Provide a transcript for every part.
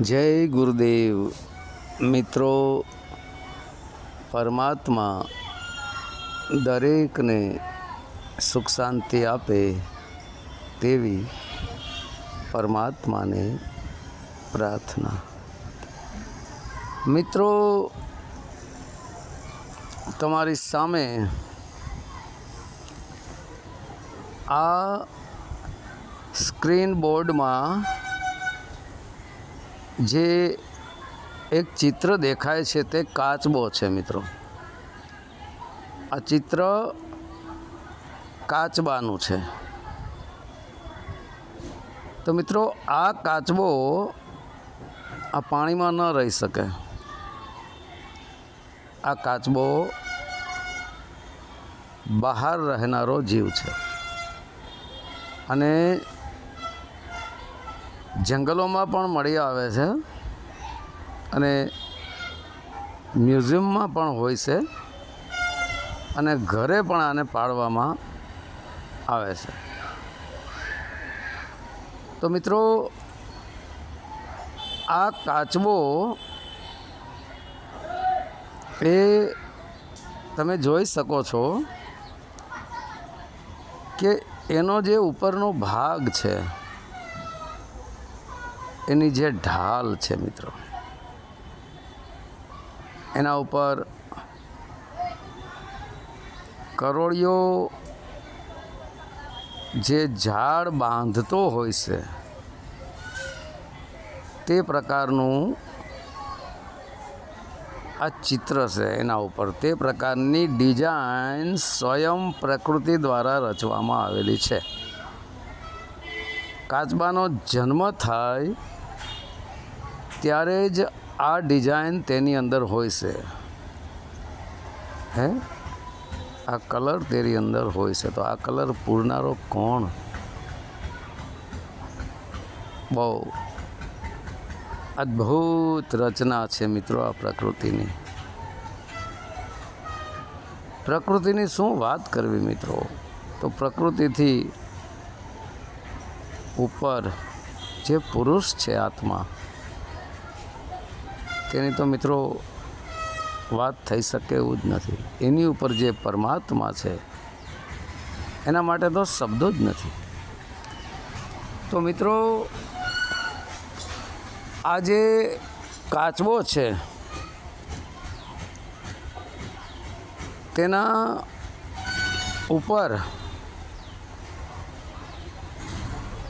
જય ગુરુદેવ. મિત્રો, પરમાત્મા દરેકને સુખ શાંતિ આપે તેવી પરમાત્માને પ્રાર્થના. મિત્રો, તમારી સામે આ સ્ક્રીન બોર્ડમાં જે એક ચિત્ર દેખાય છે તે કાચબો છે, મિત્રો. આ ચિત્ર કાચબાનું છે. તો મિત્રો, આ કાચબો આ પાણીમાં ન રહી શકે. આ કાચબો બહાર રહેનારો જીવ છે. અને જંગલોમાં પણ મળી આવે છે અને મ્યુઝિયમમાં પણ હોય છે અને ઘરે પણ આને પાળવામાં આવે છે. તો મિત્રો, આ કાચબો એ તમે જોઈ શકો છો કે એનો જે ઉપરનો ભાગ છે એની જે ઢાલ છે મિત્રો, એના ઉપર કરોળિયો જે ઝાડ બાંધતો હોય છે, તે પ્રકારનું આ ચિત્ર છે એના ઉપર. તે પ્રકારની ડિઝાઇન સ્વયં પ્રકૃતિ દ્વારા રચવામાં આવેલી છે. કાચબાનો જન્મ થાય ત્યારે જ આ ડિઝાઇન તેની અંદર હોય છે. હે? આ કલર તેની અંદર હોય છે. તો આ કલર પૂરનારો કોણ? બહુ અદ્ભુત રચના છે મિત્રો આ પ્રકૃતિની. પ્રકૃતિની શું વાત કરવી મિત્રો? તો પ્રકૃતિથી ઉપર જે પુરુષ છે આત્મા તેની તો મિત્રો વાત થઈ શકે એવું જ નથી. એની ઉપર જે પરમાત્મા છે, એના માટે તો શબ્દો જ નથી. તો મિત્રો, આ જે કાચબો છે, તેના ઉપર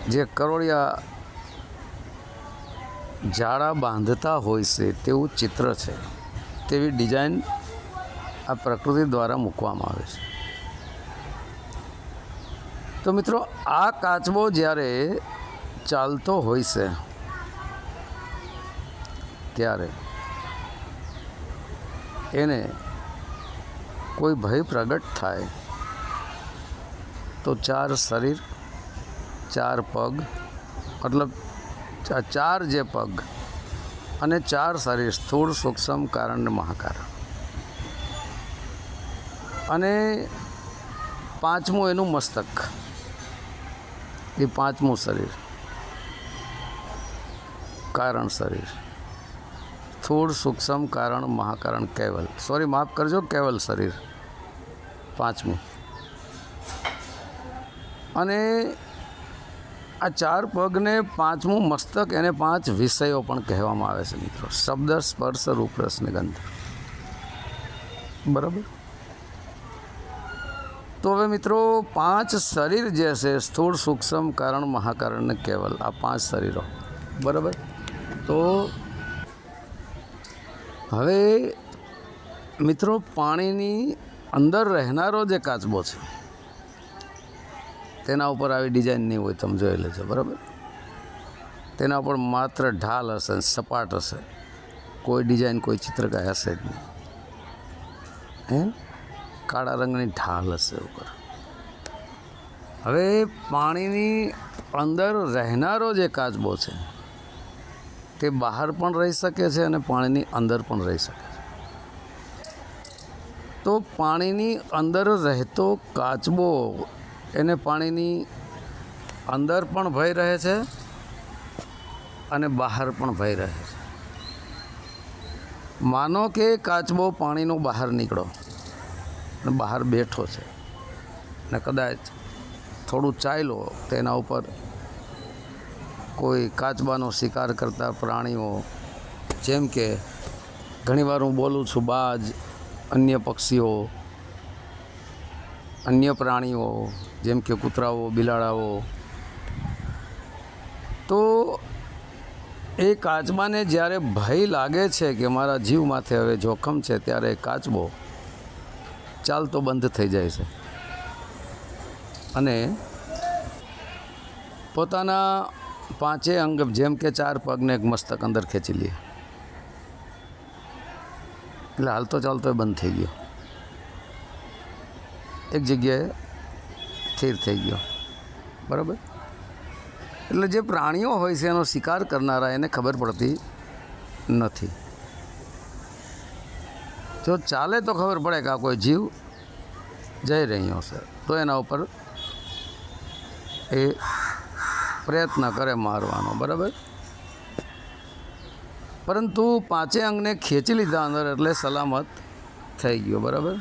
જે કરોળિયા જાળા બાંધતા હોય છે તેવું ચિત્ર છે. તેવી ડિઝાઇન આ પ્રકૃતિ દ્વારા મૂકવામાં આવે છે. તો મિત્રો, આ કાચબો જ્યારે ચાલતો હોય છે, ત્યારે એને કોઈ ભય પ્રગટ થાય તો ચાર શરીર, ચાર પગ, મતલબ ચા- ચાર જે પગ અને ચાર શરીર સ્થૂળ, સૂક્ષ્મ, કારણ મહાકારણ અને પાંચમું એનું મસ્તક. એ પાંચમું શરીર. કારણ શરીર. સ્થૂળ, સૂક્ષ્મ, કારણ, મહાકારણ, કેવલ. સોરી માફ કરજો, કેવલ શરીર. પાંચમું. અને આ ચાર પગને પાંચમું મસ્તક, એને પાંચ વિષયો પણ કહેવામાં આવે છે મિત્રો. શબ્દ, સ્પર્શ રૂપરસ ને ગંધ. બરાબર? તો હવે મિત્રો, પાંચ શરીર જે છે, સ્થૂળ, સૂક્ષ્મ, કારણ, મહાકારણ ને કેવલ, આ પાંચ શરીરો. બરાબર? તો હવે મિત્રો, પાણીની અંદર રહેનારો જે કાચબો છે તેના ઉપર આવી ડિઝાઇન નહીં હોય તમે જોઈ લેજો, બરાબર? તેના ઉપર માત્ર ઢાલ હશે સપાટ હશે. કોઈ ડિઝાઇન કોઈ ચિત્રકાય હશે જ નહીં. હે? કાળા રંગની ઢાલ હશે ઉપર. હવે પાણીની અંદર રહેનારો જે કાચબો છે, તે બહાર પણ રહી શકે છે અને પાણીની અંદર પણ રહી શકે છે. તો પાણીની અંદર રહેતો કાચબો એને પાણીની અંદર પણ ભય રહે છે અને બહાર પણ ભય રહે છે. માનો કે કાચબો પાણીનો બહાર નીકળો અને બહાર બેઠો છે ને કદાચ થોડું ચાલ્યો તેના ઉપર કોઈ કાચબાનો શિકાર કરતા પ્રાણીઓ, જેમ કે ઘણીવાર હું બોલું છું બાજ, અન્ય પક્ષીઓ, અન્ય પ્રાણીઓ જેમ કે કૂતરાઓ, બિલાડાઓ. તો એ કાચબાને જ્યારે ભય લાગે છે કે મારા જીવ માથે હવે જોખમ છે, ત્યારે કાચબો ચાલતો બંધ થઈ જાય છે. અને પોતાના પાંચે અંગ જેમ કે ચાર પગને એક મસ્તક અંદર ખેંચી લે. એટલે હાલતો ચાલતો એ બંધ થઈ ગયો. એક જગ્યાએ સ્થિર થઈ ગયો. બરાબર? એટલે જે પ્રાણીઓ હોય છે, એનો શિકાર કરનારા એને ખબર પડતી નથી. જો ચાલે તો ખબર પડે કે આ કોઈ જીવ જઈ રહ્યો છે. તો એના ઉપર એ પ્રયત્ન કરે મારવાનો, બરાબર? પરંતુ પાંચે અંગને ખેંચી લીધા અંદર એટલે સલામત થઈ ગયો, બરાબર?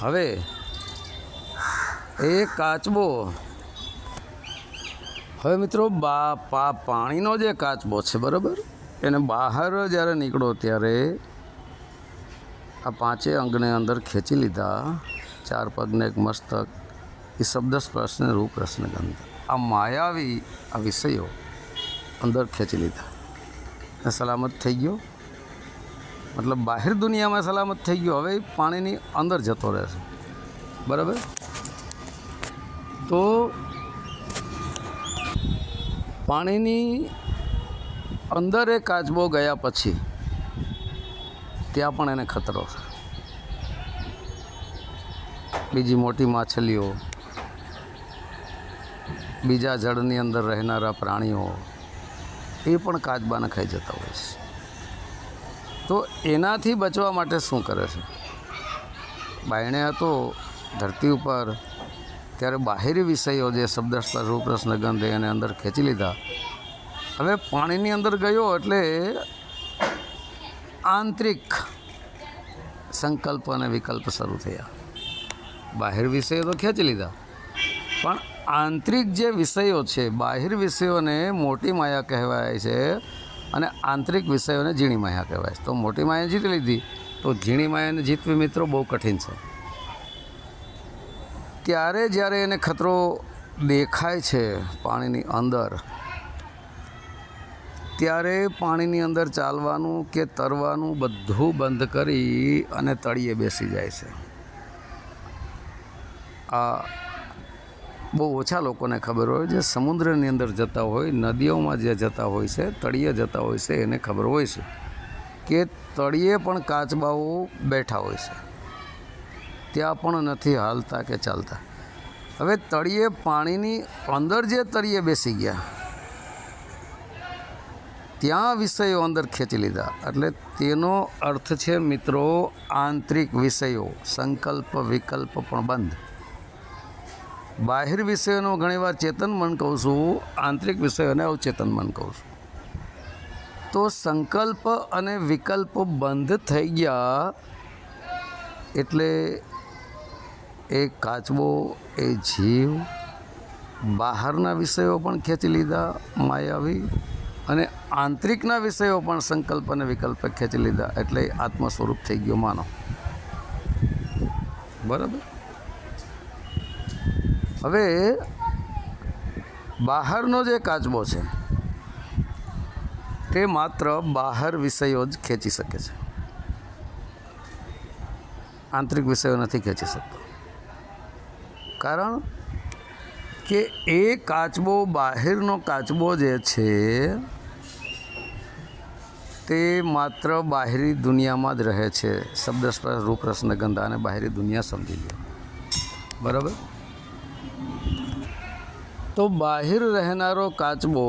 હવે એ કાચબો. હવે મિત્રો, બા પા પાણીનો જે કાચબો છે, બરાબર? એને બહાર જ્યારે નીકળો ત્યારે આ પાંચે અંગને અંદર ખેંચી લીધા. ચાર પગને એક મસ્તક. એ શબ્દ સ્પર્શને રૂપ રસને ગંધ આ માયાવી આ વિષયો અંદર ખેંચી લીધા. સલામત થઈ ગયો. મતલબ બહાર દુનિયામાં સલામત થઈ ગયો. હવે એ પાણીની અંદર જતો રહેશે. બરાબર? તો પાણીની અંદર એ કાચબો ગયા પછી ત્યાં પણ એને ખતરો છે બીજી મોટી માછલીઓ, બીજા જળની અંદર રહેનારા પ્રાણીઓ, એ પણ કાચબાને ખાઈ જતા હોય છે. તો એનાથી બચવા માટે શું કરે છે? બાયણે હતો, ધરતી ઉપર ત્યારે બાહેરી વિષયો જે શબ્દ સ્પર્શ રૂપ રસ ને ગંધ એને અંદર ખેંચી લીધા. હવે પાણીની અંદર ગયો એટલે આંતરિક સંકલ્પ અને વિકલ્પ શરૂ થયા. બાહેર વિષયો તો ખેંચી લીધા. પણ આંતરિક જે વિષયો છે, બાહેર વિષયોને મોટી માયા કહેવાય છે અને આંતરિક વિષયોને ઝીણી માયા કહેવાય છે. તો મોટી માયા જીતી લીધી. તો ઝીણી માયાને જીતવી મિત્રો બહુ કઠિન છે. ત્યારે જ્યારે એને ખતરો દેખાય છે પાણીની અંદર, ત્યારે પાણીની અંદર ચાલવાનું કે તરવાનું બધું બંધ કરી અને તળિયે બેસી જાય છે. આ બહુ ઓછા લોકોને ખબર હોય, જે સમુદ્રની અંદર જતા હોય, નદીઓમાં જે જતા હોય છે તળિયે જતા હોય છે, એને ખબર હોય છે કે તળિયે પણ કાચબાઓ બેઠા હોય છે. ત્યાં પણ નથી હાલતા કે ચાલતા. હવે તળિયે પાણીની અંદર જે તળિયે બેસી ગયા, ત્યાં વિષયો અંદર ખેંચી લીધા. એટલે તેનો અર્થ છે, મિત્રો, આંતરિક વિષયો, સંકલ્પ, વિકલ્પ પણ બંધ. બાહિર વિષયોનો ઘણીવાર ચેતન મન કહું છું, આંતરિક વિષયોને અવચેતન મન કહું છું. તો સંકલ્પ અને વિકલ્પ બંધ થઈ ગયા એટલે એ કાચબો, એ જીવ, બહારના વિષયો પણ ખેંચી લીધા માયાવી અને આંતરિકના વિષયો પણ સંકલ્પ અને વિકલ્પ ખેંચી લીધા એટલે આત્મ સ્વરૂપ થઈ ગયો, માનો. બરાબર? હવે બહારનો જે કાચબો છે, તે માત્ર બહાર વિષયો જ ખેંચી શકે છે. આંતરિક વિષયો નથી ખેંચી શકતો. કારણ કે એ કાચબો બહારનો કાચબો જે છે, તે માત્ર બાહેરી દુનિયામાં જ રહે છે. શબ્દ સ્પર્શ રૂપ રસને ગંધાને બાહેરી દુનિયા સમજી લો. બરાબર? તો બહાર રહેનારો કાચબો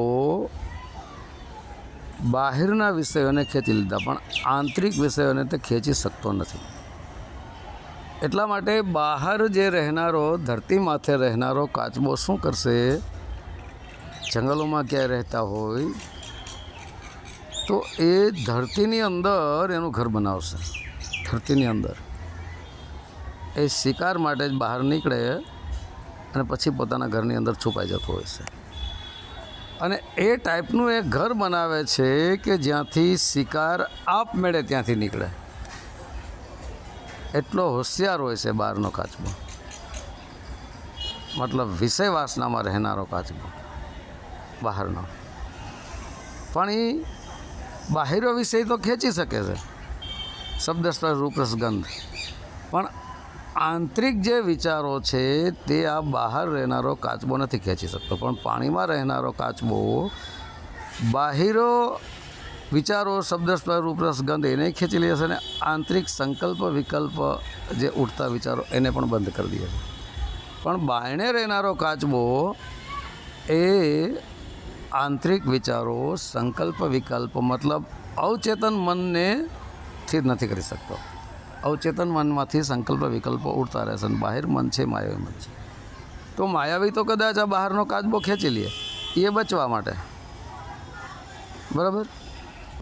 બહારના વિષયોને ખેંચી લીધા, પણ આંતરિક વિષયોને તે ખેંચી શકતો નથી. એટલા માટે બહાર જે રહેનારો, ધરતી માથે રહેનારો કાચબો શું કરશે? જંગલોમાં ક્યાંય રહેતા હોય, તો એ ધરતીની અંદર એનું ઘર બનાવશે. ધરતીની અંદર. એ શિકાર માટે જ બહાર નીકળે અને પછી પોતાના ઘરની અંદર છુપાઈ જતો હોય છે. અને એ ટાઈપનું એક ઘર બનાવે છે કે જ્યાંથી શિકાર આપમેળે ત્યાંથી નીકળે. એટલો હોશિયાર હોય છે બહારનો કાચબો. મતલબ વિષય વાસનામાં રહેનારો કાચબો, બહારનો. પણ એ બાહિરો વિષય તો ખેંચી શકે છે શબ્દ રૂપરસગંધ. પણ આંતરિક જે વિચારો છે તે આ બહાર રહેનારો કાચબો નથી ખેંચી શકતો. પણ પાણીમાં રહેનારો કાચબો બાહિરો વિચારો શબ્દ રૂપરસ, ગંધ એને ખેંચી લે છે અને આંતરિક સંકલ્પ, વિકલ્પ જે ઉઠતા વિચારો એને પણ બંધ કરી દે છે. પણ બાયણે રહેનારો કાચબો એ આંતરિક વિચારો, સંકલ્પ, વિકલ્પ, મતલબ અવચેતન મનને થી જ નથી કરી શકતો. અવચેતન મનમાંથી સંકલ્પ, વિકલ્પો ઉડતા રહેશે અને બહાર મન છે, માયાવી મન છે. તો માયાવી તો કદાચ આ બહારનો કાચબો ખેંચી લે. એ બચવા માટે. બરાબર?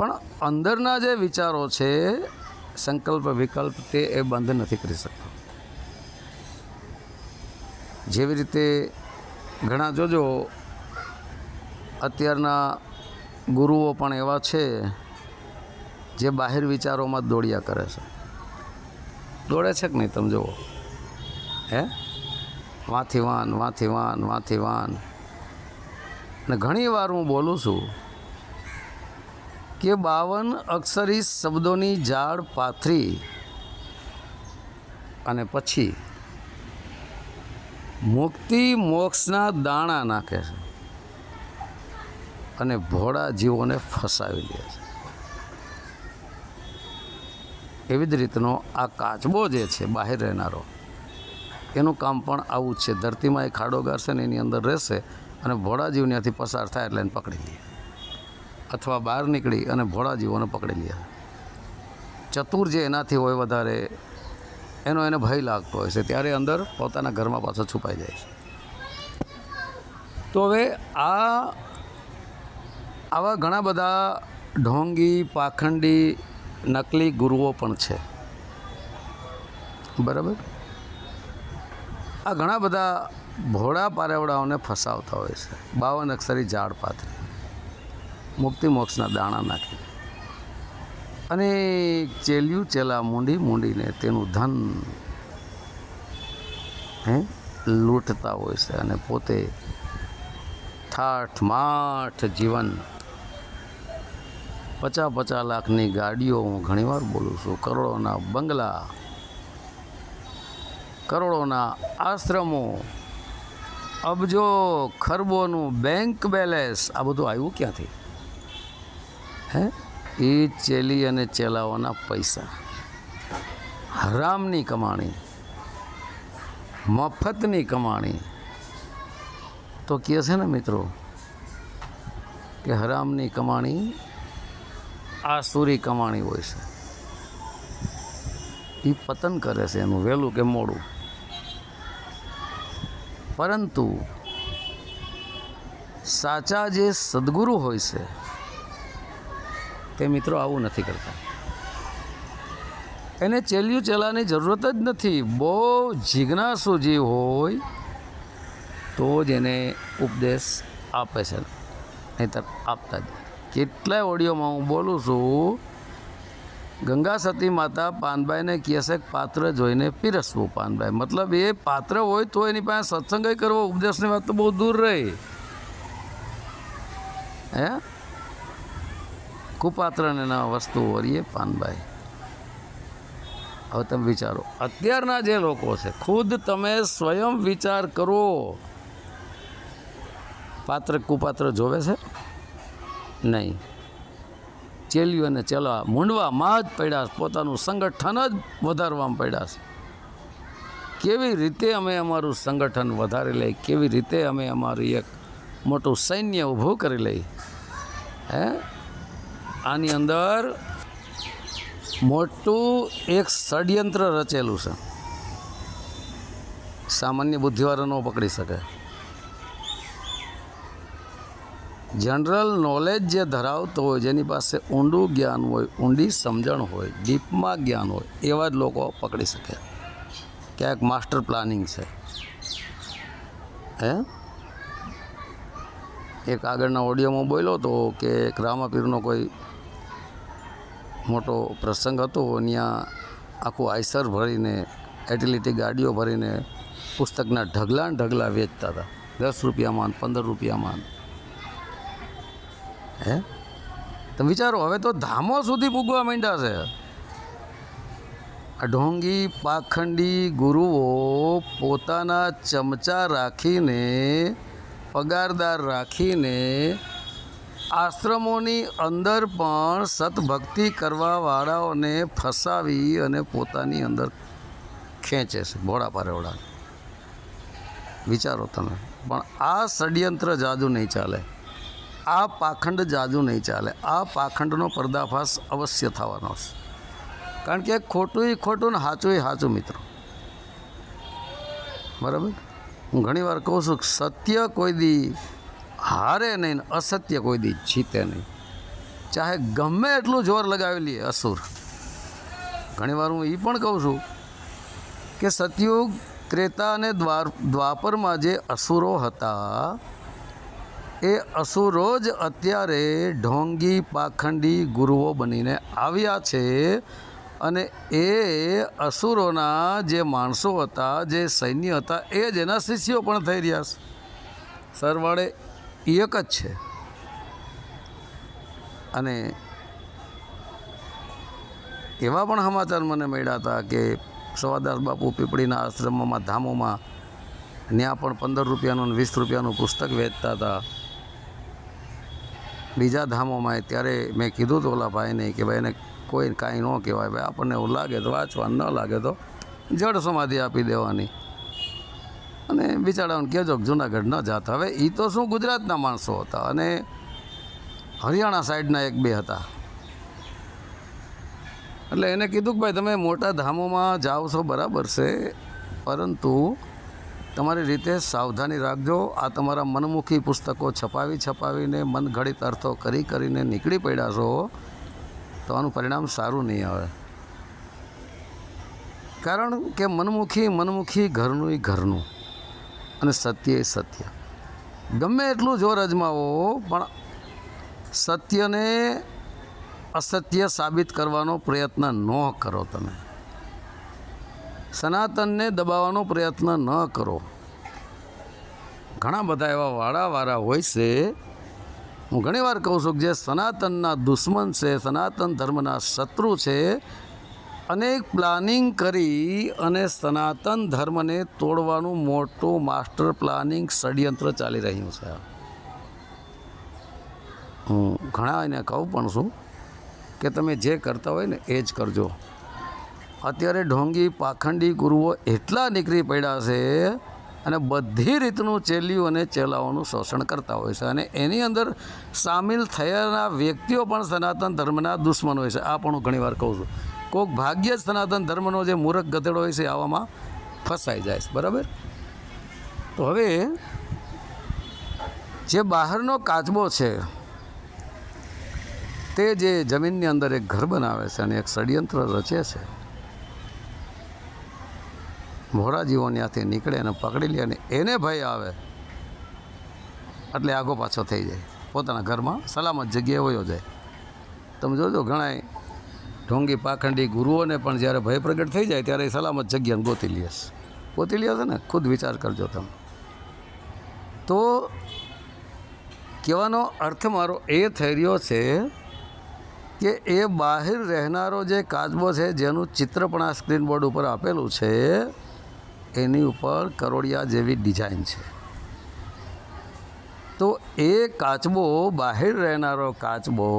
પણ અંદરના જે વિચારો છે, સંકલ્પ, વિકલ્પ તે એ બંધ નથી કરી શકતો. જેવી રીતે ઘણા જોજો અત્યારના ગુરુઓ પણ એવા છે, જે બહાર વિચારોમાં દોડ્યા કરે છે. દોડે છે કે નહીં તમે જુઓ? હે? વાંથી વાન વાંથી વાન વાંથી વાન. ને ઘણી વાર હું બોલું છું કે બાવન અક્ષરી શબ્દોની ઝાડ પાથરી અને પછી મુક્તિ મોક્ષના દાણા નાખે છે અને ભોળા જીવોને ફસાવી લે છે. એવી જ રીતનો આ કાચબો જે છે બહાર રહેનારો, એનું કામ પણ આવું જ છે. ધરતીમાં એ ખાડો ગારશે ને એની અંદર રહેશે અને ભોળા જીવ ત્યાંથી પસાર થાય એટલે એને પકડી લે. અથવા બહાર નીકળી અને ભોળા જીવોને પકડી લીધા ચતુર જે એનાથી હોય વધારે, એનો એને ભય લાગતો હોય છે, ત્યારે અંદર પોતાના ઘરમાં પાછો છુપાઈ જાય છે. તો હવે આ, આવા ઘણા બધા ઢોંગી, પાખંડી, નકલી ગુરુઓ પણ છે. બરાબર? આ ઘણા બધા ભોળા પારેવડાઓને ફસાવતા હોય છે. બાવન અક્ષરી ઝાડ પાથરી મુક્તિ મોક્ષના દાણા નાખી. અને ચેલ્યું, ચેલા મૂંડી, મૂંડીને તેનું ધન, હે, લૂંટતા હોય છે અને પોતે ઠાઠ માઠ જીવન. પચાસ પચાસ લાખની ગાડીઓ હું ઘણીવાર બોલું છું. કરોડોના બંગલા, કરોડોના આશ્રમો, અબજો, ખરબોનું બેંક બેલેન્સ આ બધું આવ્યું ક્યાંથી? એ ચેલી અને ચેલાઓના પૈસા. હરામની કમાણી, મફતની કમાણી. તો કહે છે ને મિત્રો કે હરામની કમાણી આસુરી કમાણી હોય છે. એ પતન કરે છે એનું વહેલું કે મોડું. પરંતુ સાચા જે સદગુરુ હોય છે તે મિત્રો આવું નથી કરતા. એને ચેલ્યું ચેલાની જરૂરત જ નથી. બહુ જિજ્ઞાસુ જીવ હોય તો જ એને ઉપદેશ આપે છે. નહીતર આપતા જ કેટલાય ઓડિયોમાં હું બોલું છું, ગંગા સતી માતા પાનબાઈને કહે છે પાત્ર જોઈને પીરસવું પાનબાઈ મતલબ એ પાત્ર હોય તો એની પાસે સત્સંગ કરવો. ઉપદેશની વાત તો બહુ દૂર રહી. હે? કુપાત્રને ના વસ્તુ વરીએ પાનભાઈ. હવે તમે વિચારો. અત્યારના જે લોકો છે, ખુદ તમે સ્વયં વિચાર કરો. પાત્ર કુપાત્ર જોવે છે? નહીં. ચેલ્યું અને ચેલા મૂંડવામાં જ પડ્યા છે. પોતાનું સંગઠન જ વધારવામાં પડ્યા છે. કેવી રીતે અમે અમારું સંગઠન વધારી લઈ, કેવી રીતે અમે અમારું એક મોટું સૈન્ય ઊભું કરી લઈ? હે? આની અંદર મોટું એક ષડયંત્ર રચેલું છે. સામાન્ય બુદ્ધિવાળો ન પકડી શકે. જનરલ નોલેજ જે ધરાવતો હોય, જેની પાસે ઊંડું જ્ઞાન હોય, ઊંડી સમજણ હોય, ડીપમાં જ્ઞાન હોય, એવા જ લોકો પકડી શકે. ક્યાંક માસ્ટર પ્લાનિંગ છે. હે? એક આગળના ઓડિયોમાં બોલ્યો હતો કે એક રામાપીરનો કોઈ મોટો પ્રસંગ હતો ત્યાં આખું આયસર ભરીને, એટિલિટી ગાડીઓ ભરીને પુસ્તકના ઢગલા ને ઢગલા વેચતા હતા. દસ રૂપિયામાં પંદર રૂપિયામાં હે? તમે વિચારો, હવે તો ધામો સુધી પૂગવા માંડ્યા છે. આ ઢોંગી પાખંડી ગુરુઓ પોતાના ચમચા રાખીને, પગારદાર રાખીને આશ્રમોની અંદર પણ સતભક્તિ કરવાવાળાઓને ફસાવી અને પોતાની અંદર ખેંચે છે, ભોળા પારેવડા. વિચારો તમે. પણ આ ષડયંત્ર જાદુ નહીં ચાલે. આ પાખંડ જાદુ નહીં ચાલે. આ પાખંડનો પર્દાફાશ અવશ્ય થવાનો છે. કારણ કે ખોટું ખોટું ને સાચું સાચું, મિત્રો. બરાબર? હું ઘણીવાર કહું છું સત્ય કોઈ દી હારે નહીં અસત્ય કોઈ દી જીતે નહીં. ચાહે ગમે એટલું જોર લગાવી લઈએ અસુર. ઘણીવાર હું એ પણ કહું છું કે સતયુગ, ત્રેતા અને દ્વાર, દ્વાપરમાં જે અસુરો હતા, એ અસુરો જ અત્યારે ઢોંગી, પાખંડી ગુરુઓ બનીને આવ્યા છે અને એ અસુરોના જે માણસો હતા, જે સૈન્ય હતા, એ જ એના શિષ્યો પણ થઈ રહ્યા છે. સરવાળે એક જ છે. અને એવા પણ સમાચાર મને મળ્યા હતા કે સવાદાસ બાપુ પીપળીના આશ્રમમાં, ધામોમાં ત્યાં પણ પંદર રૂપિયાનું અને વીસ રૂપિયાનું પુસ્તક વેચતા હતા. બીજા ધામોમાં ત્યારે મેં કીધું હતું ઓલા ભાઈને કે ભાઈ એને કોઈ કાંઈ ન કહેવાય, ભાઈ આપણને એવું લાગે તો વાંચવા ન લાગે તો જડ સમાધિ આપી દેવાની. અને બિચારાઓને કહેજો કે જુનાગઢ ન જાત. હવે એ તો શું ગુજરાતના માણસો હતા અને હરિયાણા સાઈડના એક બે હતા. એટલે એને કીધું કે ભાઈ, તમે મોટા ધામોમાં જાઓ છો બરાબર છે, પરંતુ તમારી રીતે સાવધાની રાખજો. આ તમારા મનમુખી પુસ્તકો છપાવી છપાવીને મનઘડિત અર્થો કરી કરીને નીકળી પડ્યા છો. તો આનું પરિણામ સારું નહીં આવે. કારણ કે મનમુખી મનમુખી ઘરનું એ ઘરનું. અને સત્ય એ સત્ય. ગમે એટલું જોર અજમાવો પણ સત્યને અસત્ય સાબિત કરવાનો પ્રયત્ન ન કરો તમે. સનાતનને દબાવવાનો પ્રયત્ન ન કરો. ઘણા બધા એવા વાળાવાળા હોય છે. હું ઘણીવાર કહું છું કે જે સનાતનના દુશ્મન છે, સનાતન ધર્મના શત્રુ છે અનેક પ્લાનિંગ કરી અને સનાતન ધર્મને તોડવાનું મોટું માસ્ટર પ્લાનિંગ ષડયંત્ર ચાલી રહ્યું છે. હું ઘણા એને કહું પણ છું કે તમે જે કરતા હોય ને એ જ કરજો. અત્યારે ઢોંગી પાખંડી ગુરુઓ એટલા નીકળી પડ્યા છે અને બધી રીતનું ચેલ્યું અને ચેલાઓનું શોષણ કરતા હોય છે અને એની અંદર સામેલ થયેલા વ્યક્તિઓ પણ સનાતન ધર્મના દુશ્મન હોય છે. આ પણ હું ઘણીવાર કહું છું. કોઈક ભાગ્ય જ સનાતન ધર્મનો જે મૂરખ ગધેડો હોય છે આવામાં ફસાઈ જાય છે. બરાબર? તો હવે જે બહારનો કાચબો છે, તે જે જમીનની અંદર એક ઘર બનાવે છે અને એક ષડયંત્ર રચે છે મોરાજીવો ત્યાંથી નીકળે અને પકડી લે અને એને ભય આવે, એટલે આગો પાછો થઈ જાય. પોતાના ઘરમાં સલામત જગ્યાએ વયો જાય. તમે જોજો, ઘણાય ઢોંગી પાખંડી ગુરુઓને પણ જ્યારે ભય પ્રગટ થઈ જાય ત્યારે એ સલામત જગ્યાને ગોતી લે ગોતી લે છે ને, ખુદ વિચાર કરજો તમે. તો કહેવાનો અર્થ મારો એ થઈ રહ્યો છે કે એ બહાર રહેનારો જે કાચબો છે, જેનું ચિત્ર પણ આ સ્ક્રીન બોર્ડ ઉપર આપેલું છે, એની ઉપર કરોડિયા જેવી ડિઝાઇન છે. તો એ કાચબો, બહાર રહેનારો કાચબો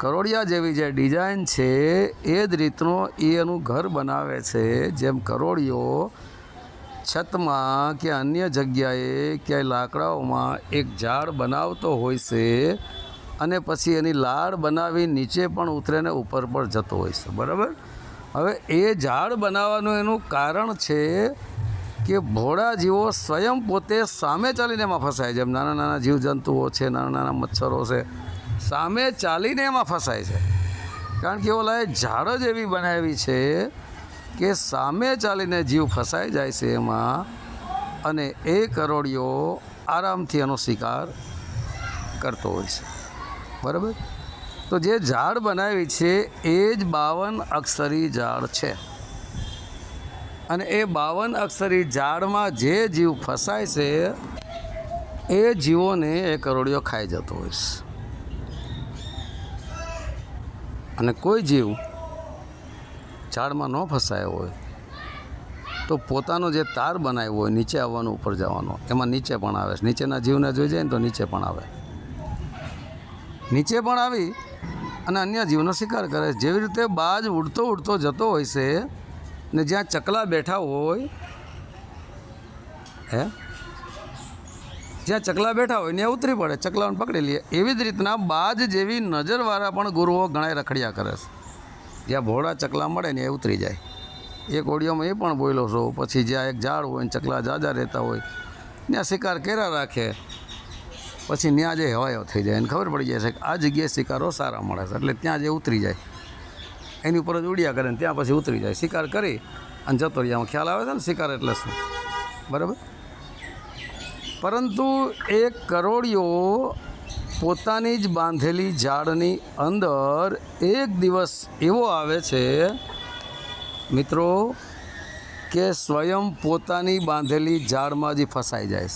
કરોડિયા જેવી જે ડિઝાઇન છે, એ જ રીતનો એ એનું ઘર બનાવે છે. જેમ કરોડિયો છતમાં કે અન્ય જગ્યાએ ક્યાંય લાકડાઓમાં એક ઝાડ બનાવતો હોય છે અને પછી એની લાડ બનાવી નીચે પણ ઉતરે ને ઉપર પણ જતો હોય છે. બરાબર? હવે એ ઝાડ બનાવવાનું એનું કારણ છે કે ભોળા જીવો સ્વયં પોતે સામે ચાલીને એમાં ફસાય જેમ નાના નાના જીવજંતુઓ છે નાના નાના મચ્છરો છે સામે ચાલીને એમાં ફસાય છે. કારણ કે ઓલાએ ઝાડ જ એવી બનાવી છે કે સામે ચાલીને જીવ ફસાઈ જાય છે એમાં અને એ કરોડિયો આરામથી એનો શિકાર કરતો હોય છે. બરાબર? તો જે ઝાડ બનાવી છે એ જ બાવન અક્ષરી ઝાડ છે. અને એ બાવન અક્ષરી ઝાડમાં જે જીવ ફસાય છે, એ જીવોને એ કરોડિયો ખાઈ જતો હોય છે. અને કોઈ જીવ ઝાડમાં ન ફસાયો હોય, તો પોતાનો જે તાર બનાવ્યો હોય, નીચે આવવાનો, ઉપર જવાનો, એમાં નીચે પણ આવે છે. નીચેના જીવને જોઈ જાય ને તો નીચે પણ આવે. નીચે પણ આવી અને અન્ય જીવનો શિકાર કરે છે. જેવી રીતે બાજ ઉડતો ઉડતો જતો હોય છે ને જ્યાં ચકલા બેઠા હોય, હે? જ્યાં ચકલા બેઠા હોય ત્યાં ઉતરી પડે, ચકલાઓને પકડી લઈએ એવી જ રીતના બાજ જેવી નજરવાળા પણ ગુરુઓ ઘણા રખડ્યા કરે છે. જ્યાં ભોળા ચકલા મળે ને એ ઉતરી જાય. એક ઓડિયોમાં એ પણ બોલ્યો છો, પછી જ્યાં એક ઝાડ હોય ને ચકલા જાજા રહેતા હોય, ત્યાં શિકાર કર્યા રાખે, પછી ત્યાં જે હવાયો થઈ જાય. એને ખબર પડી જાય છે કે આ જગ્યાએ શિકારો સારા મળે છે, એટલે ત્યાં જે ઉતરી જાય. એની ઉપર જ ઉડ્યા કરે ને ત્યાં પછી ઉતરી જાય. શિકાર કરી અને જતો રહ્યા. ખ્યાલ આવે છે ને શિકાર એટલે શું? બરાબર? પરંતુ એક કરોડિયો પોતાની જ બાંધેલી ઝાડની અંદર એક દિવસ એવો આવે છે, મિત્રો, કે સ્વયં પોતાની બાંધેલી ઝાડમાં જ ફસાઈ જાય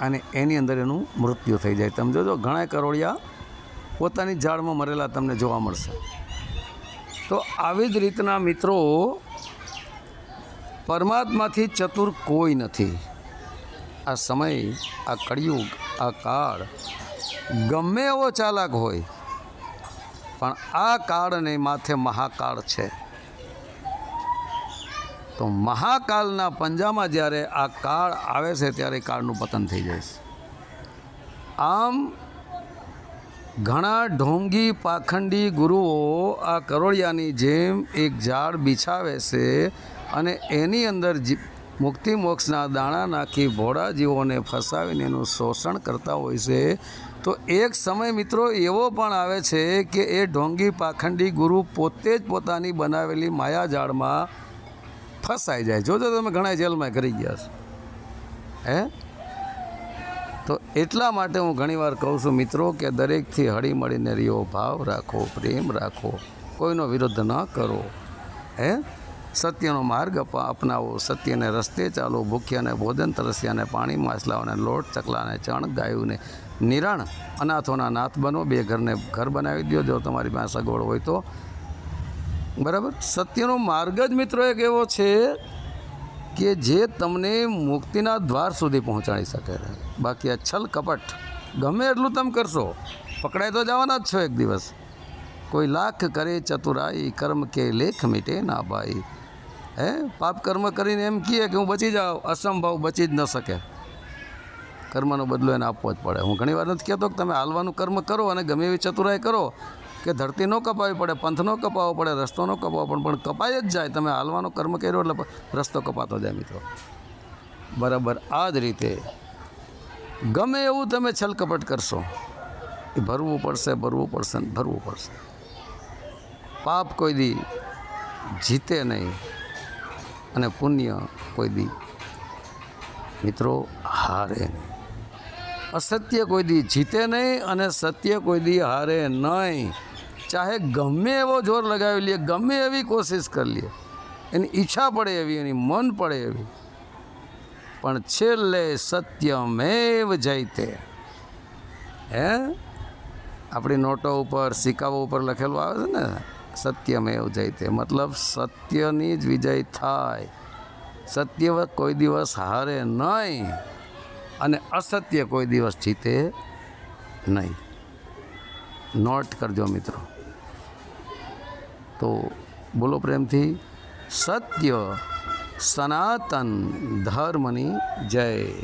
અને એની અંદર એનું મૃત્યુ થઈ જાય. તમે જોજો, ઘણા કરોડિયા પોતાની ઝાડમાં મરેલા તમને જોવા મળશે. તો આવી જ રીતના મિત્રો, પરમાત્માથી ચતુર કોઈ નથી. આ સમય, આ કળિયુગ, આ કાળ ગમે એવો ચાલાક હોય, પણ આ કાળને માથે મહાકાળ છે. તો મહાકાળના પંજામાં જ્યારે આ કાળ આવે છે, ત્યારે કાળનું પતન થઈ જાય છે. આમ ઘણા ઢોંગી પાખંડી ગુરુઓ આ કરોળિયાની જેમ એક ઝાડ બિછાવે છે અને એની અંદર મુક્તિ મોક્ષના દાણા નાખી ભોળા જીવોને ફસાવીને એનું શોષણ કરતા હોય છે, તો એક સમય મિત્રો એવો પણ આવે છે કે એ ઢોંગી પાખંડી ગુરુ પોતે જ પોતાની બનાવેલી માયાજાળમાં ફસાઈ જાય. જોજો તમે ઘણા જેલમાં કરી ગયા છો. હે? તો એટલા માટે હું ઘણીવાર કહું છું મિત્રો કે દરેકથી હળી મળીને રહ્યો ભાવ રાખો, પ્રેમ રાખો, કોઈનો વિરોધ ન કરો. હે? સત્યનો માર્ગ અપા, અપનાવો. સત્યને રસ્તે ચાલો. ભૂખ્યાને ભોજન તરસ્યાને પાણી માછલાઓને લોટ, ચકલાને ચણ, ગાયુંને નિરણ. અનાથોના નાથ બનો. બે ઘરને ઘર બનાવી દો જો તમારી પાસે સગવડ હોય તો. બરાબર? સત્યનો માર્ગ જ મિત્રો એક એવો છે કે જે તમને મુક્તિના દ્વાર સુધી પહોંચાડી શકે છે. બાકી આ છલ કપટ, ગમે એટલું તમે કરશો, પકડાઈ તો જવાના જ છો એક દિવસ. કોઈ લાખ કરે ચતુરાઈ, કર્મ કે લેખ મીટે ના ભાઈ હે? પાપ કર્મ કરીને એમ કહે કે હું બચી જાઉં. અસંભવ બચી જ ન શકે. કર્મનો બદલો એને આપવો જ પડે. હું ઘણી વાર નથી કહેતો કે તમે હાલવાનું કર્મ કરો અને ગમે એવી ચતુરાઈ કરો કે ધરતી ન કપાવી પડે, પંથ ન કપાવવો પડે, રસ્તો ન કપાવવો પડે, પણ કપાઈ જ જાય. તમે હાલવાનો કર્મ કર્યો એટલે રસ્તો કપાતો જાય મિત્રો. બરાબર આ જ રીતે ગમે એવું તમે છલકપટ કરશો, એ ભરવું પડશે ભરવું પડશે ભરવું પડશે. પાપ કોઈ દી જીતે નહીં. અને પુણ્ય કોઈ દી મિત્રો હારે નહીં. અસત્ય કોઈ દી જીતે નહીં અને સત્ય કોઈ દી હારે નહીં. ચાહે ગમે એવો જોર લગાવી લઈએ ગમે એવી કોશિશ કરી લે, એની ઈચ્છા પડે એવી, એની મન પડે એવી. પણ છેલ્લે સત્યમેવ જયતે. હે? આપણી નોટો ઉપર, સિક્કાઓ ઉપર લખેલું આવે છે ને? સત્યમેવ જયતે મતલબ સત્યની જ વિજય થાય. સત્ય કોઈ દિવસ હારે નહીં અને અસત્ય કોઈ દિવસ જીતે નહીં. નોટ કરજો મિત્રો. તો બોલો પ્રેમથી, સત્ય સનાતન ધર્મની જય.